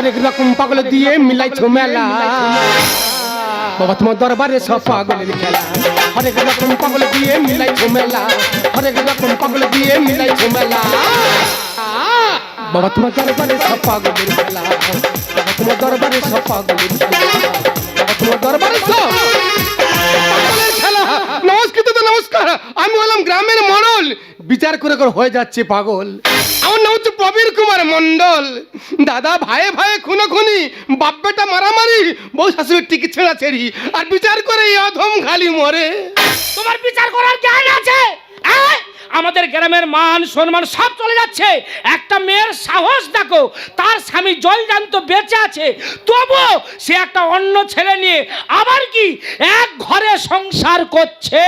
হরেক রকম পাগল দিয়ে মিলাইছো মেলা বাবা, তোমার দরবারে সব পাগলের খেলা। হরেক রকম পাগল দিয়ে মিলাইছো মেলা হরেক রকম পাগল দিয়ে মিলাইছো মেলা বাবা, তোমার দরবারে সব পাগলের খেলা। বাবা, তোমার দরবারে সব পাগলের খেলা। বাবা, তোমার দরবারে সব খেলা নমস্কার। আমি হলাম গ্রামের মরল। বিচার করে করে হয়ে যাচ্ছে পাগল। আমার নাম হচ্ছে প্রবীর কুমার মন্ডল দাদা ভাইয়ে ভাইয়ে খুনো খুনি বাপ্পেটা মারামারি, বউ শাশুড়ির টিকি ছেঁড়া ছেড়ি, আর বিচার করে এই অধম খালি মরে। তোমার বিচার করার জ্ঞান আছে? আমাদের গ্রামের মান সম্মান সব চলে যাচ্ছে। একটা মেয়ের সাহস দেখো তার স্বামী জলজান্ত বেঁচে আছে। তবু সে একটা অন্য ছেলে নিয়ে আবার কি এক ঘরে সংসার করছে?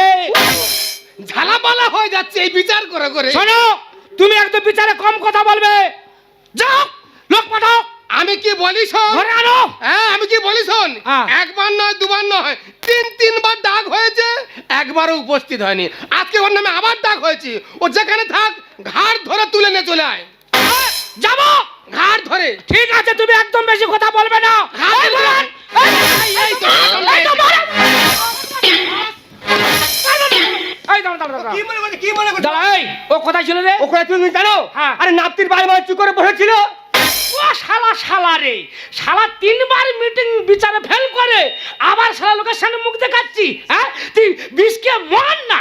ঝালাপালা হয়ে যাচ্ছে এই বিচার করে করে। শোনো তুমি একদম বিচারে কম কথা বলবে। যাও লোক পাঠাও। আমি কি বলি শোন? হ্যাঁ আমি কি বলি শোন? হ্যাঁ। একবার নয় দুবার নয় তিন তিনবার ডাক হয়েছে একবারও উপস্থিত হয়নি। আজকে ওর নামে আবার ডাক হয়েছে। ও যেখানে থাক ঘাড় ধরে তুলে নিয়ে চলে আয়। যাব। ঘাড় ধরে। ঠিক আছে তুমি একদম বেশি কথা বলবে না। মনে মনে ও কোথায় ছিল রে? ওখানে তুমি জানো? হ্যাঁ। আরে নাপতির বাড়ি চুপ করে বসেছিল। ও শালা শালা রে। শালা তিনবার মিটিং বিচারে ফেল করে আবার শালা লোকের সামনে মুখ দেখাচ্ছি হ্যাঁ? তুই বিষকে মন না।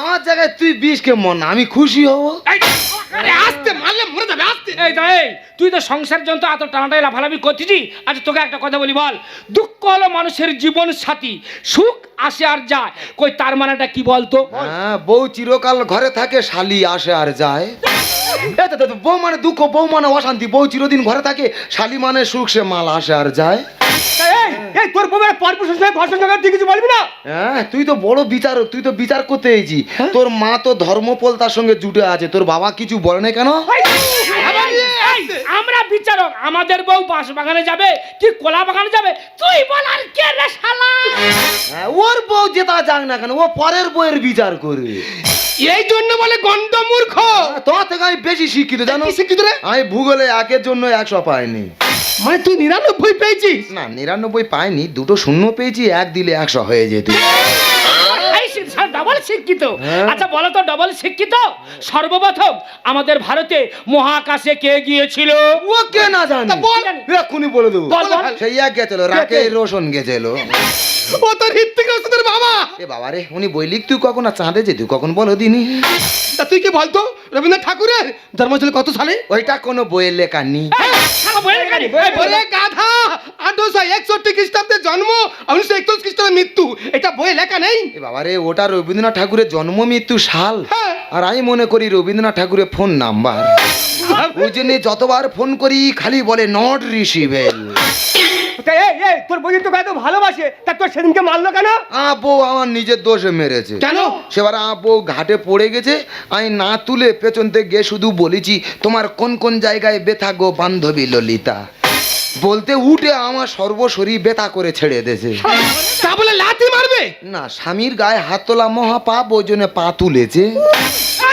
আমার জায়গায় তুই বিষ কে মন আমি খুশি হব। আরে আসতে মারলে মরে যাবে আসতে। এই দাঁড়া, এই তুই তো সংসার জন্য এত টানাটাই লাফালাফি করছিস আচ্ছা তোকে একটা কথা বলি বল। দুঃখ হলো মানুষের জীবন সাথী সুখ আসে আর যায়। কই তার মানেটা কি বলতো? হ্যাঁ বউ চিরকাল ঘরে থাকে শালি আসে আর যায়। তো, তো, তো, বউ মানে দুঃখ বউ মানে অশান্তি। বউ চিরদিন ঘরে থাকে শালি মানে সুখ সে মাল আসে আর যায়। এই তোর বউয়ের ভাষণ বলবি না? হ্যাঁ তুই তো বড় বিচারক তুই তো বিচার করতে এসেছি। তোর মা তো ধর্মপল তার সঙ্গে জুটে আছে তোর বাবা কিছু বলে না কেন? আমরা বিচারক আমাদের বউ বাঁশ বাগানে যাবে কি কলা বাগানে যাবে? তুই বল আর কে রে শালা? হ্যাঁ, ওর বউ যেটা যাক না কেন ও পরের বউয়ের বিচার করে। এই জন্য বলে গন্ড মূর্খ আমি বেশি শিক্ষিত জানো? শিক্ষিত রে? আমি ভূগোলে একের জন্য একশো পাইনি। মানে তুই নিরানব্বই পেয়েছিস? না নিরানব্বই পাইনি দুটো শূন্য পেয়েছি এক দিলে একশো হয়ে যেত। ডবল শিক্ষিত। হ্যাঁ। আচ্ছা বলো তো ডবল শিক্ষিত? সর্বপ্রথম আমাদের ভারতে মহাকাশে কে গিয়েছিল? ও কে না জানি? তা বল। এক্ষুনি বলে দেবো। বল। সেই এক গেছিল রাকে রোশন গেছিল। ও তোর হৃত্বিক রোশনের বাবা। এ বাবা রে উনি বই লিখ তুই কখন আর চাঁদে যেত কখন বলো দিনি। তা তুই কি বলতো? রবীন্দ্রনাথ ঠাকুরের জন্ম ছিল কত সালে? ওইটা কোনো বইয়ের লেখা নেই। এই, বইয়ের গাধা। আঠারোশো একষট্টি খ্রিস্টাব্দে জন্ম উনিশশো একচল্লিশ খ্রিস্টাব্দে মৃত্যু। এটা বইয়ে লেখা নেই। বাবা রে ওটা রবীন্দ্রনাথ ঠাকুরের জন্ম মৃত্যু সাল। হ্যাঁ। আর আমি মনে করি রবীন্দ্রনাথ ঠাকুরের ফোন নাম্বার ওই জন্য যতবার ফোন করি খালি বলে নট রিসিভেল তা এই এই তোর বউ তোকে এত ভালোবাসে তা তোর সেদিনকে মারলো কেন? আ আমার নিজের দোষে মেরেছে। কেন? সেবার আ ঘাটে পড়ে গেছে। আমি না তুলে পেছন থেকে শুধু বলেছি তোমার কোন কোন জায়গায় বেথা গো বান্ধবী ললিতা? বলতে উঠে আমার সর্বশরী বেতা করে ছেড়ে দেছে। তা বলে লাথি মারবে? না স্বামীর গায়ে হাত তোলা মহাপাপ ওজনে ওই জন্য পা তুলেছে।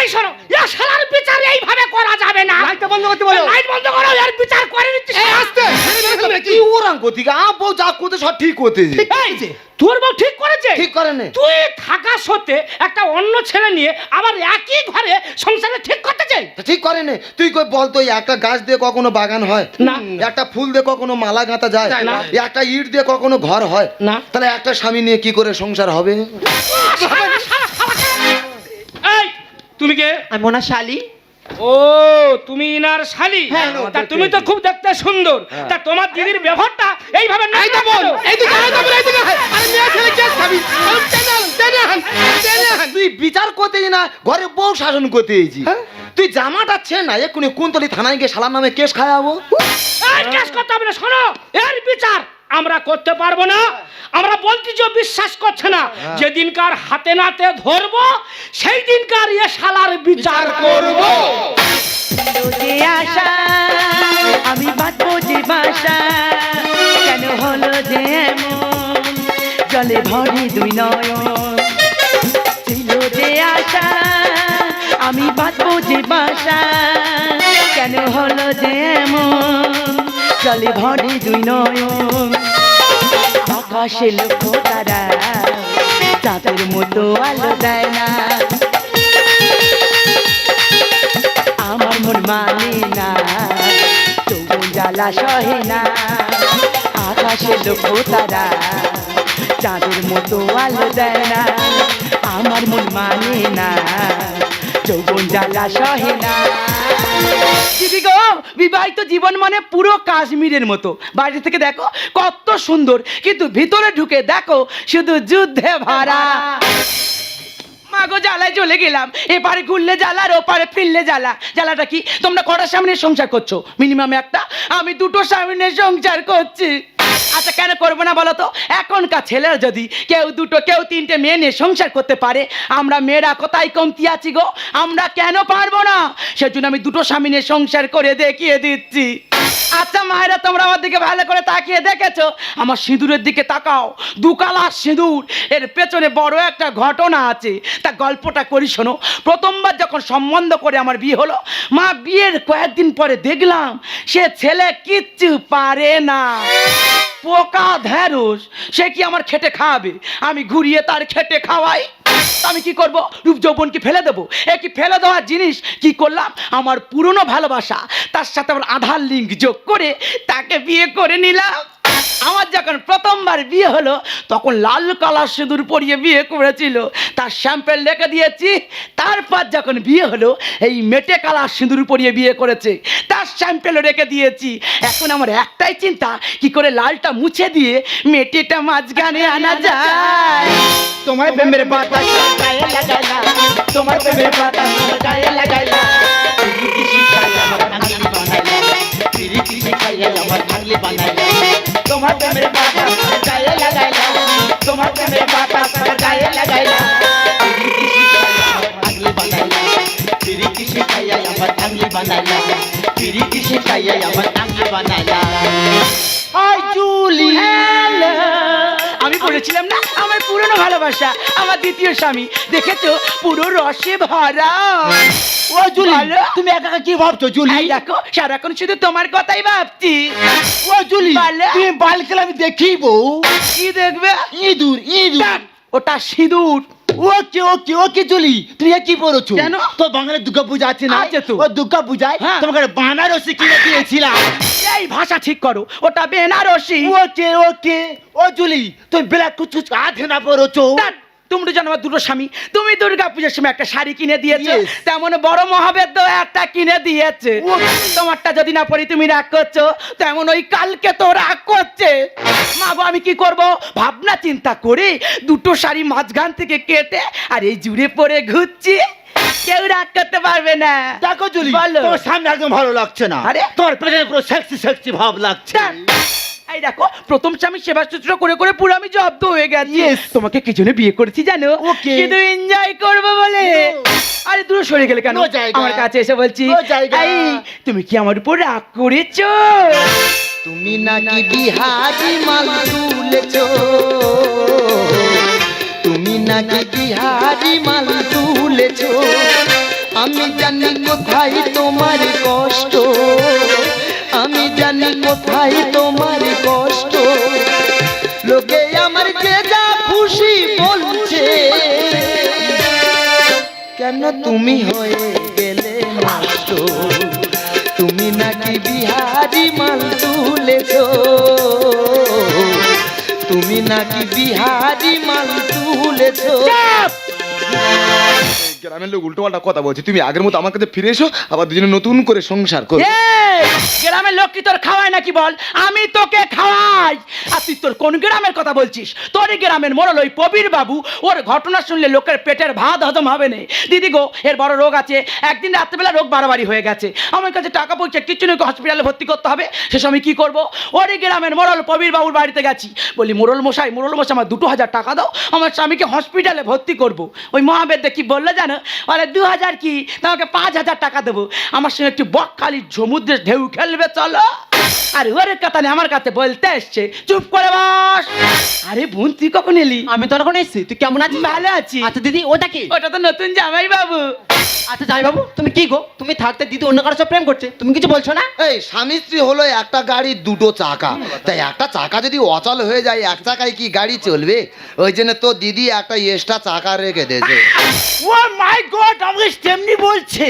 এই শোনো ইয়া শালার এইভাবে করা যাবে না। লাইটটা বন্ধ করতে বলো। লাইট বন্ধ করো এর বিচার করে নিচ্ছি। এই আসতে। কি ওরাং কোথিকে আ যা করতে সব ঠিক করতেছে। এই যে তোর বউ ঠিক করেছে? ঠিক করে নে। তুই থাকা সত্ত্বে একটা অন্য ছেলে নিয়ে আবার একই ঘরে সংসারে ঠিক করতে চাই ঠিক করে নে। তুই কই বল তো একটা গাছ দিয়ে কখনো বাগান হয়? না। একটা ফুল দিয়ে কখনো মালা গাঁথা যায়? যায় না। একটা ইট দিয়ে কখনো ঘর হয়? না। তাহলে একটা স্বামী নিয়ে কি করে সংসার হবে? এই তুমি কে? আমি ওনার শালি ও তুমি ইনার শালি। হ্যাঁ, তা তুমি তো খুব দেখতে সুন্দর। তা তোমার দিদির ব্যবহারটা এইভাবে না এই তো বল এই তো এই তো বল এই আরে মেয়ে ছেলে কে খাবি। তুই বিচার করতে না ঘরে বউ শাসন করতে হ্যাঁ? তুই জামাটা ছে না এক্ষুনি কুন্তলি থানায় গিয়ে শালার নামে কেস খাওয়াবো। এই কেস করতে হবে না শোনো এর বিচার। আমরা করতে পারব না। আমরা বলছি যে বিশ্বাস করছে না যেদিনকার হাতে নাতে ধরবো সেই দিনকার এ শালার বিচার করব। আশা আমি বাঁচবো যে বাসা কেন হলো যে জলে ভরে দুই নয়ন। ছিল যে আশা আমি বাঁচবো যে বাসা কেন হলো যে এমন? জলে ভরে দুই নয়ন আকাশে লক্ষ্য তারা, চাঁদের মতো আলো দেয় না। আমার মন মানে না যৌবন জ্বালা সহে না। আকাশে লক্ষ্য তারা, চাঁদের মতো আলো দেয় না। আমার মন মানে না। দিদি গো, বিবাহিত জীবন মানে পুরো কাশ্মীরের মতো। বাইরে থেকে দেখো, কত সুন্দর, কিন্তু ভিতরে ঢুকে দেখো, শুধু যুদ্ধে ভরা। মাগো জ্বালায় চলে গেলাম। এপারে ঘুরলে জ্বালা, আর ওপারে ফিরলে জ্বালা। জ্বালাটা কি? তোমরা কটা সামনে সংসার করছ? মিনিমাম একটা। আমি দুটো সামনে সংসার করছি। আচ্ছা কেন করব না বলো তো? এখনকার ছেলের যদি কেউ দুটো, কেউ তিনটে মেয়ে নিয়ে সংসার করতে পারে, আমরা মেয়েরা কোথায় কমতি আছি গো? আমরা কেন পারব না? সেজন্য আমি দুটো স্বামী নিয়ে সংসার করে দেখিয়ে দিচ্ছি। আচ্ছা মায়েরা, তোমরা আমার দিকে ভালো করে তাকিয়ে দেখেছ? আমার সিঁদুরের দিকে তাকাও। দুকালা সিঁদুর। এর পেছনে বড় একটা ঘটনা আছে। তা গল্পটা করি শোনো। প্রথমবার যখন সম্বন্ধ করে আমার বিয়ে হলো, মা বিয়ের কয়েকদিন পরে দেখলাম, সে ছেলে কিচ্ছু পারে না। পোকা ধেরুস সে কি আমার খেটে খাওয়াবে আমি ঘুরিয়ে তার খেটে খাওয়াই। আমি কি করব? রূপ যৌবন কি ফেলে দেবো। এ কি ফেলে দেওয়ার জিনিস? কি করলাম? আমার পুরনো ভালোবাসা, তার সাথে আমার আধার লিঙ্ক যোগ করে তাকে বিয়ে করে নিলাম। আমার যখন প্রথমবার বিয়ে হলো, তখন লাল কালার সিঁদুর পরিয়ে বিয়ে করেছিল। তার স্যাম্পেল রেখে দিয়েছি। তারপর যখন বিয়ে হলো, এই মেটে কালার সিঁদুর পরিয়ে বিয়ে করেছে। তার স্যাম্পেলও রেখে দিয়েছি। এখন আমার একটাই চিন্তা, কি করে লালটা মুছে দিয়ে মেটেটা মাঝখানে আনা যায়? তোমার প্রেমের পাতা গায়ে লাগাইলা तुम्हार पे मेरे पापा लगाए लगाए तुम्हार पे मेरे पापा लगाए लगाए জুলি আমি বলেছিলাম না? আমার পুরনো ভালোবাসা আমার দ্বিতীয় স্বামী। দেখেছ? পুরো রসে ভরা। ও জুলি তুমি একা একা কি ভাবছ জুলি দেখো সারাক্ষণ শুধু তোমার কথাই ভাবছি। ও জুলি? তুমি বালকেল আমি দেখিব কি দেখবে? ইঁদুর ইঁদুর। ওটা সিঁদুর। Okay okay okay Julie? তুমি কি বলছো কেন? তো বাংলা দুর্গা পূজা আছে না? আছে তো। ও দুর্গা পূজায় হ্যাঁ। তোমাকে বানারসি কিনে দিয়েছিলাম। এই ভাষা ঠিক করো ওটা বেনারসি। ওকে ওকে ও জুলি তুমি বেলা কুচু আধে না পড়েছো? ধ্যাৎ, তুমি জানো আমার দুটো স্বামী। তুমি দুর্গা পুজোর সময় একটা শাড়ি কিনে দিয়েছ। তেমন বড় মহাবেদ্য একটা কিনে দিয়েছে। তোমারটা যদি না পড়ি তুমি রাগ করছ। তেমন ওই কালকে তো রাগ করছে। মা গো আমি কি করব? ভাবনা চিন্তা করে দুটো শাড়ি মাঝখান থেকে কেটে আর এই জুড়ে পরে ঘুরছি। কেউ রাগ করতে পারবে না। দেখো জুলি। তোমার সামনে একদম ভালো লাগছে না। আরে? তোর পেছনে পুরো সেক্সি সেক্সি ভাব লাগছে। এই দেখো প্রথম স্বামী সেবা শুশ্রূষা করে করে পুরো আমি জব্দ হয়ে গেছি। তোমাকে কি জন্য বিয়ে করেছি জানো. শুধু এনজয় করব বলে। আরে দূরে সরে গেলে কেন? আমার কাছে এসে বলছি তুমি কি আমার উপর রাগ করেছ? তুমি নাকি বিহারি মাল তুলেছো তুমি নাকি বিহারি মাল তুলেছো আমি জানি কোথায় তোমার কষ্ট। কোথায় তোমার কষ্ট? লোকে আমার যে যা খুশি বলছে? কেন তুমি হয়ে গেলে নষ্ট? তুমি নাকি বিহারি মাল তুলেছো? তুমি নাকি বিহারি মাল তুলেছো? গ্রামের লোক উল্টো পাল্টা কথা বলছে। তুমি আগের মতো আমার কাছে ফিরে এসো, আবার দুজনে নতুন করে সংসার করো গ্রামের লোক কি তোর খাওয়ায় নাকি বল? আমি তোকে খাওয়াই। আর তুই তোর কোন গ্রামের কথা বলছিস? তোর গ্রামের মোড়ল ওই প্রবীর বাবু, ওর ঘটনা শুনলে লোকের পেটের ভাত হজম হবে না। দিদি গো, এর বড় রোগ আছে। একদিন রাত্রেবেলা রোগ বাড়াবাড়ি হয়ে গেছে। আমার কাছে টাকা পয়সা, কিছু নেই হসপিটালে ভর্তি করতে হবে। সে আমি কি করব? ওর গ্রামের মোড়ল প্রবীর বাবুর বাড়িতে গেছি। বলি, মোড়ল মশাই মোড়ল মশাই, আমার দুটো হাজার টাকা দাও। আমার স্বামীকে হসপিটালে ভর্তি করব। ওই মহাবেদ্য কি বলল জানো? বলে দু হাজার কি? তোমাকে পাঁচ হাজার টাকা দেবো। আমার সঙ্গে একটু বকখালি সমুদ্রে ঢেউ খেলবে চলো। আরে ওর কথা নেই আমার কাছে বলতে এসছে চুপ করে বস। আরে বোন তুই কখন এলি? আমি তো এখন এসছি তুই কেমন আছিস? ভালো আছি। আচ্ছা দিদি ওটা কি? ওটা তো নতুন জামাই বাবু আচ্ছা যাই বাবু তুমি কি গো? তুমি থাকতে দিদি অন্য কারোর সাথে প্রেম করছে? তুমি কিছু বলছো না? এই স্বামী স্ত্রী হলো একটা গাড়ির দুটো চাকা। তাই একটা চাকা যদি অচল হয়ে যায় এক চাকায় কি গাড়ি চলবে? ওই জন্য তো দিদি একটা এক্সট্রা চাকা রেখে দিয়েছে। ও মাই গড আমাকে তেমনি বলছে।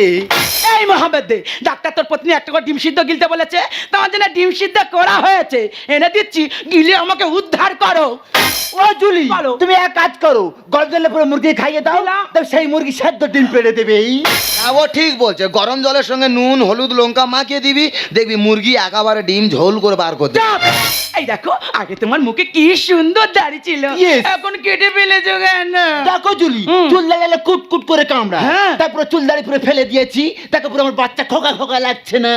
এই মোহাম্মদ দে ডাক্তার তোর পত্নী একটা করে ডিম সিদ্ধ গিলতে বলেছে। তোমার জন্য ডিম সিদ্ধ করা হয়েছে। এনে দিচ্ছি গিলে আমাকে উদ্ধার করো। ও জুলি তুমি এক কাজ করো গরম জলে পুরো মুরগি খাইয়ে দাও। সেই মুরগি সেদ্ধ ডিম পেড়ে দেবে। এই হ্যাঁ, ও ঠিক বলছে। গরম জলের সঙ্গে নুন হলুদ লঙ্কা মাখিয়ে দিবি দেখবি মুরগি একেবারে ডিম ঝোল করে বার করতে এই দেখো আগে তোমার মুখে কি সুন্দর দাড়ি ছিল। এখন কেটে ফেলেছো কেন? দেখো জুলি চুল লাগালে কুট কুট করে কামড়া হ্যাঁ। তারপরে চুল দাড়ি পুরো ফেলে দিয়েছি দেখো পুরো আমার বাচ্চা খোকা খোকা লাগছে না।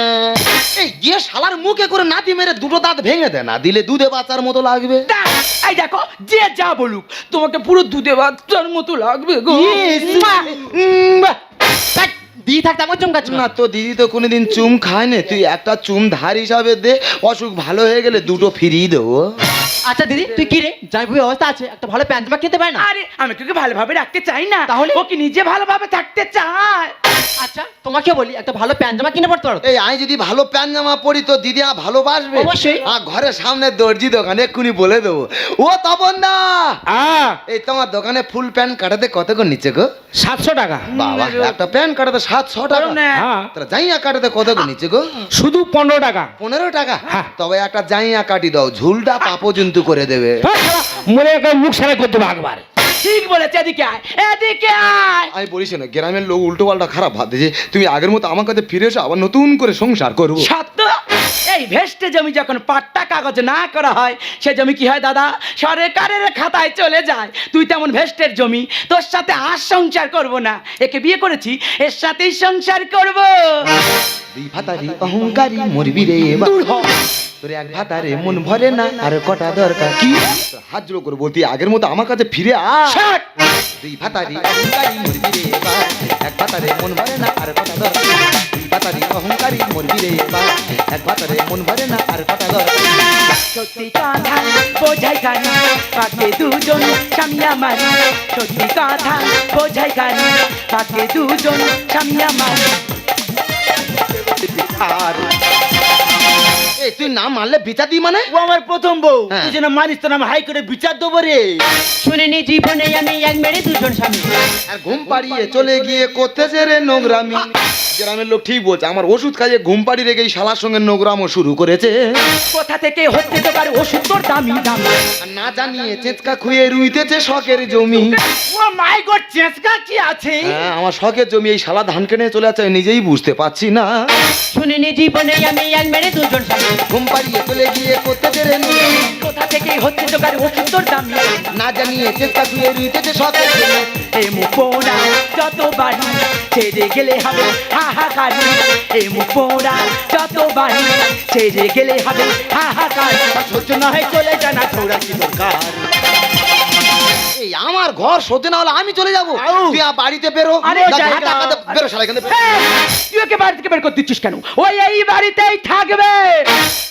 এই গিয়ে শালার মুখে করে নাতি মেরে দুটো দাঁত ভেঙে দে না দিলে দুধে বাচ্চার মতো লাগবে। এই দেখো যে যা বলুক তোমাকে পুরো দুধে বাচ্চার মতো লাগবে গো। দি থাকতে আমার চমকাচ্ছ না তো দিদি তো কোনোদিন চুম খায় না। তুই একটা চুম ধার হিসাবে দে অসুখ ভালো হয়ে গেলে দুটো ফিরিয়ে দেবো। আচ্ছা দিদি তুই কি রে? যাই বুঝে অবস্থা আছে একটা ভালো প্যান্ট জামা খেতে পারে না? আরে আমি তোকে ভালোভাবে রাখতে চাই না। তাহলে? ও কি নিজে ভালোভাবে থাকতে চায়? আচ্ছা তোমাকে বলি একটা ভালো প্যান্ট জামা কিনে পড়তে পারো এই আমি যদি ভালো প্যান্ট জামা পরি তো দিদি আমার ভালোবাসবে। অবশ্যই। আর ঘরের সামনে দর্জি দোকানে এক্ষুনি বলে দেবো। ও তপন দা এই তোমার দোকানে ফুল প্যান্ট কাটাতে কত করে নিচ্ছে গো? সাতশো টাকা। বাবা একটা প্যান্ট কাটাতে সাতশো টাকা। না। হ্যাঁ। তাহলে জাইয়া কাটাতে কত করে নিচ্ছে গো? শুধু পনেরো টাকা। পনেরো টাকা? হ্যাঁ। তবে একটা জাইয়া কাটি দাও ঝুলটা পাপো জন্তু করে দেবে। হ্যাঁ, মনে মুখ সারা করতে একবার। ঠিক বলেছে এদিকে আয় এদিকে আয়। আমি বলিস না গ্রামের লোক উল্টো পাল্টা খারাপ ভাবছে তুমি আগের মতো আমার কাছে ফিরে এসো আবার নতুন করে সংসার করব। সত্য? এই ভেস্টে জমি যখন পাট্টা কাগজ না করা হয় সে জমি কি হয় দাদা? সরকারের খাতায় চলে যায়। তুই তেমন ভেস্টের জমি তোর সাথে আর সংসার করব না। একে বিয়ে করেছি এর সাথেই সংসার করব। দুই ভাতারি অহংকারী মরবি রে এবার। তোর এক ভাতারে মন ভরে না আর কটা দরকার? কি? হাত জোড়ো করে বলতি আগের মতো আমার কাছে ফিরে আ দুই ভাতারি অহংকারী মরবি রে। এক ভাতারে মন ভরে না আর কটা দরকার? ভাতারি অহংকারী মরবি রে বা এক ভাতারে মন ভরে না আর কটা দরকার সত্যি কথা বোঝাই গান পাকে দুজন স্বামী আমার। সত্যি কথা বোঝাই গান পাকে দুজন স্বামী আমার। আর এই তুই নাম মারলে বিচার দি মানে? ও আমার প্রথম বউ। হ্যাঁ। তুই যেন মানিস তো আমি হাই করে বিচার দেবো রে। শুনিনি জীবনে আমি এক মেরে দুজন স্বামী। আর ঘুম পাড়িয়ে চলে গিয়ে করতেছে রে নোংরামি। গ্রামের লোক ঠিক বলছে আমার ওষুধ কাজে ঘুম পাড়ি রেখে এই শালার সঙ্গে নোংরামও শুরু করেছে। কোথা থেকে হচ্ছে তো পারে ওষুধ তোর দামি দামি? আর না জানিয়ে চেঁচকা খুঁয়ে রুইতেছে শখের জমি। ও মাই গড চেঁচকা কি আছে? হ্যাঁ, আমার শখের জমি এই শালা ধান কেনে চলে যাচ্ছে আমি নিজেই বুঝতে পারছি না। শুনিনি জীবনে আমি এক মেরে দুজন স্বামী। ঘুম পাড়িয়ে চলে গিয়ে করতে পেরে। কোথা থেকে হচ্ছে জোগাড় ওষুধ তোর দামি না জানিয়ে চেষ্টা খুঁয়ে রুইতেছে শখের জমি এ মুখোড়া যত বাড়ি ছেড়ে গেলে হবে হাহাকার। এ মুখোড়া যত বাড়ি ছেড়ে গেলে হবে হাহাকার। সহ্য না হয় চলে জানা ছোড়া কি দরকার? এই আমার ঘর সহ্য না হলে আমি চলে যাব। তুই বাড়িতে বেরো। বেরো শালা এখান তুই ওকে বাড়ি থেকে বের করে দিচ্ছিস কেন? ওই এই বাড়িতেই থাকবে।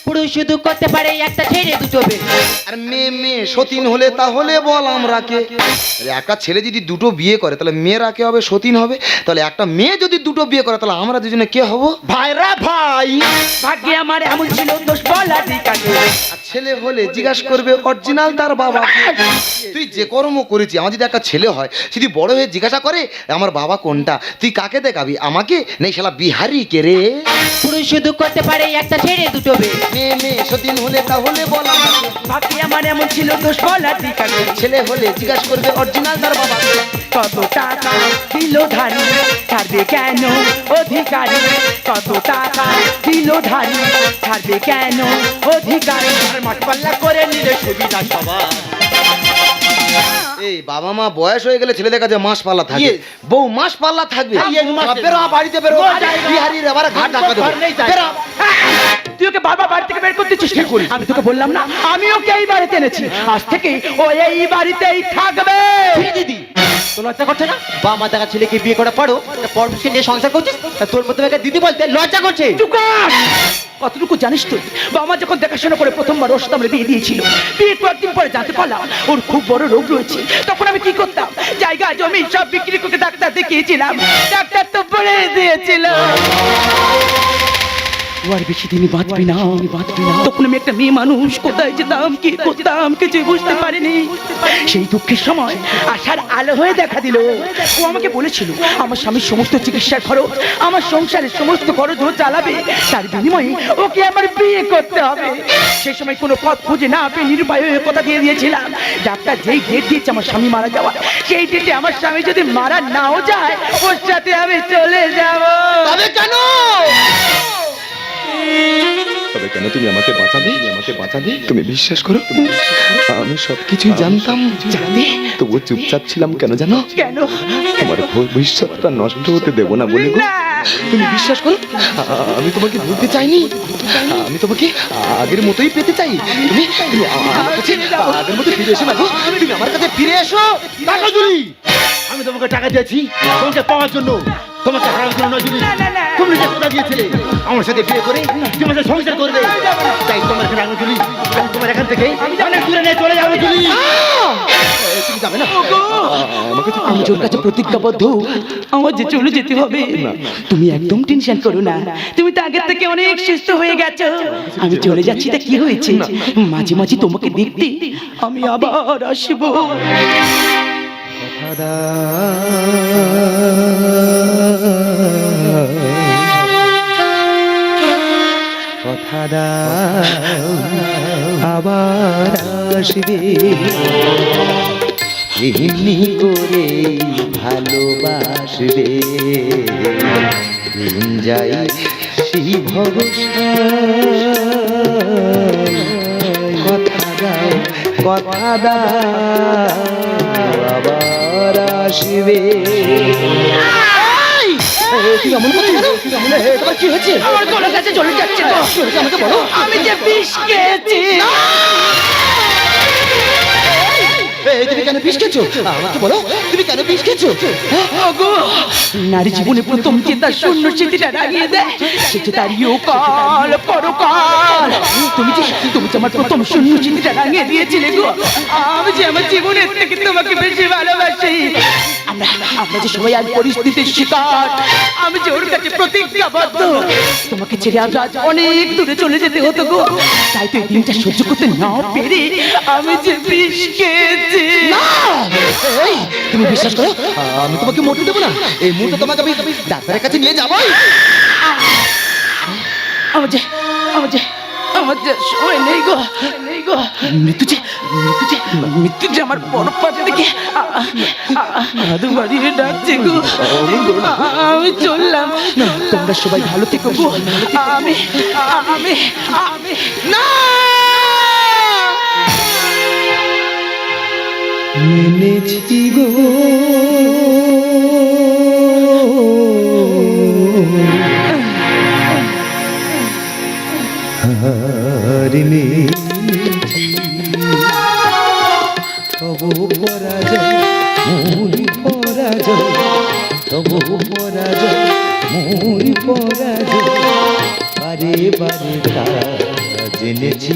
পুরুষ শুধু করতে পারে একটা ছেড়ে দুটো বের আর মেয়ে মেয়ে সতীন হলে তাহলে বল আমরা কে? একটা ছেলে যদি দুটো বিয়ে করে তাহলে মেয়েরা কে হবে? সতীন হবে। তাহলে একটা মেয়ে যদি দুটো বিয়ে করে তাহলে আমরা দুজনে কে হব? ভাইরা ভাই ভাগ্যে আমার এমন ছিল দোষ বলা আর ছেলে হলে জিজ্ঞাসা করবে অরিজিনাল তার বাবা তুই যে কর্ম করেছি। আমার যদি একটা ছেলে হয় যদি বড় হয়ে জিজ্ঞাসা করে আমার বাবা কোনটা? তুই কাকে দেখাবি? আমাকে? নেই শালা বিহারি কে রে। পুরুষ শুধু করতে পারে একটা ছেড়ে দুটো মেয়ে। মেয়ে সতীন হলে তাহলে বল আমাকে। আমার এমন ছিল দোষ বলা ঠিক ছেলে হলে জিজ্ঞাসা করবে অরিজিনাল তার বাবা। কত টাকা দিল ধারি ছাড়বে কেন অধিকারী? কত টাকা দিল ধারি ছাড়বে কেন অধিকারী? মাঠ পাল্লা করে নিলে সুবিধা সবার। এই বাবা মা বয়স হয়ে গেলে ছেলেদের কাছে মাস পাল্লা থাকে। Yes. বউ মাস পাল্লা থাকবে। বেরো বাড়িতে বেরো। বিহারির ঘাট ঢাকা দেবো। বেরো। তুই ওকে বারবার বাড়ি থেকে বের করতে চেষ্টা করি আমি তোকে বললাম না আমি ওকে এই বাড়িতে এনেছি। আজ থেকে ও এই বাড়িতেই থাকবে। দিদি। তোর লজ্জা করছে না বা মা দেখা ছেলেকে বিয়ে পরও একটা পরপুরুষকে নিয়ে সংসার করছিস? তা তোর মধ্যে একটা দিদি বলতে লজ্জা করছে। কতটুকু জানিস তুই? বাবা যখন দেখাশোনা করে প্রথমবার সাথে আমরা বিয়ে দিয়েছিল বিয়ে কয়েকদিন পরে জানতে পারলাম ওর খুব বড় রোগ রয়েছে। তখন আমি কি করতাম? জায়গা জমি সব বিক্রি করে ডাক্তার দেখিয়েছিলাম। ডাক্তার তো বলে দিয়েছিল। ও আর বেশি দিনই বাঁচবি না। বাঁচবি না। তখন আমি একটা মেয়ে মানুষ। কোথায় যেতাম কি করতাম কিছুই বুঝতে পারিনি। সেই দুঃখের সময় আশার আলো হয়ে দেখা দিল। ও আমাকে বলেছিল আমার স্বামীর সমস্ত চিকিৎসার খরচ আমার সংসারের সমস্ত খরচ ও চালাবে। তার বিনিময়ে ওকে আমার বিয়ে করতে হবে। সেই সময় কোনো পথ খুঁজে না পেয়ে নিরুপায় হয়ে কথা দিয়ে দিয়েছিলাম। ডাক্তার যেই ডেট দিয়েছে আমার স্বামী মারা যাওয়া সেই ডেটে আমার স্বামী যদি মারা নাও যায় ওর সাথে আমি চলে যাব। তবে কেন? তবে কেন তুমি আমাকে বাঁচাবে? আমাকে বাঁচাবে? তুমি বিশ্বাস করো? আমি সবকিছুই জানতাম। জানি তবুও চুপচাপ ছিলাম কেন জানো? কেন? তোমার ভবিষ্যৎটা নষ্ট হতে দেবো না বলে গো। তুমি বিশ্বাস করো? আমি তোমাকে ভুলতে চাইনি। আমি তোমাকে আগের মতোই পেতে চাই। তুমি তুমি আমার কাছে আগের মতো ফিরে এসো না তুমি আমার কাছে ফিরে এসো। টাকা আমি তোমাকে টাকা দিয়েছি। তোমাকে পাওয়ার জন্য। তোমাকে হারানোর জন্য নয় জুলি না, না, না। তুমি যে কথা দিয়েছিলে আমার সাথে বিয়ে করে তোমার সাথে সংসার করবে। তাই তোমার এখানে জুলি আমি তোমার এখান থেকে অনেক দূরে নিয়ে চলে যাব জুলি তুমি যাবে না? আমি তোর কাছে প্রতিজ্ঞাবদ্ধ। আমার যে চলে যেতে হবে। তুমি একদম টেনশন করো না। তুমি তো আগের থেকে অনেক সুস্থ হয়ে গেছো। আমি চলে যাচ্ছি তা কি হয়েছে? মাঝে মাঝে তোমাকে দেখতে আমি আবার আসব। কথা আবার আসবে। এমনি করে ভালোবাসবে। যাই সেই কথা দাও কথা দাও আবার আসবে। কি হয়েছে? আমার গলার কাছে চলে যাচ্ছে তো। আমাকে বলো আমি যে বিষ খেয়েছি। তুমি কেন বিষ বলো? তুমি কেন বিষ হ্যাঁ? নারী জীবনে প্রথম তার শূন্য স্মৃতিটা দেয় তার পরকাল। তুমি যে তুমি যে আমার প্রথম শূন্য স্মৃতিটা দিয়েছিলে গো, আমি যে আমার থেকে তোমাকে বেশি ভালোবাসি। আমরা যে সবাই পরিস্থিতির শিকার, আমি যে ওর কাছে প্রতিজ্ঞাবদ্ধ, তোমাকে ছেড়ে আজ অনেক দূরে চলে যেতে হতো গো। তাই তো এই দিনটা সহ্য করতে না পেরে আমি যে বিষ খেয়েছি। এই, তুমি বিশ্বাস করো? আমি তোমাকে মরতে দেবো না। এই মুহূর্তে তোমাকে আমি ডাক্তারের কাছে নিয়ে আমার যে আমার যে আমার যে সময় নেই গো। নেই গো। মৃত্যু যে মৃত্যু যে মৃত্যু যে আমার বড় পাশ থেকে আদু বাড়িয়ে ডাকছে গো। আমি চললাম তোমরা সবাই ভালো থেকো গো। আমি আমি আমি। না! মেনেছি গো? হার মেনেছি। তবু পরাজয় মূল পরাজয়। তবু পরাজয় মূল পরাজয়। বারে বারে তা জেনেছি।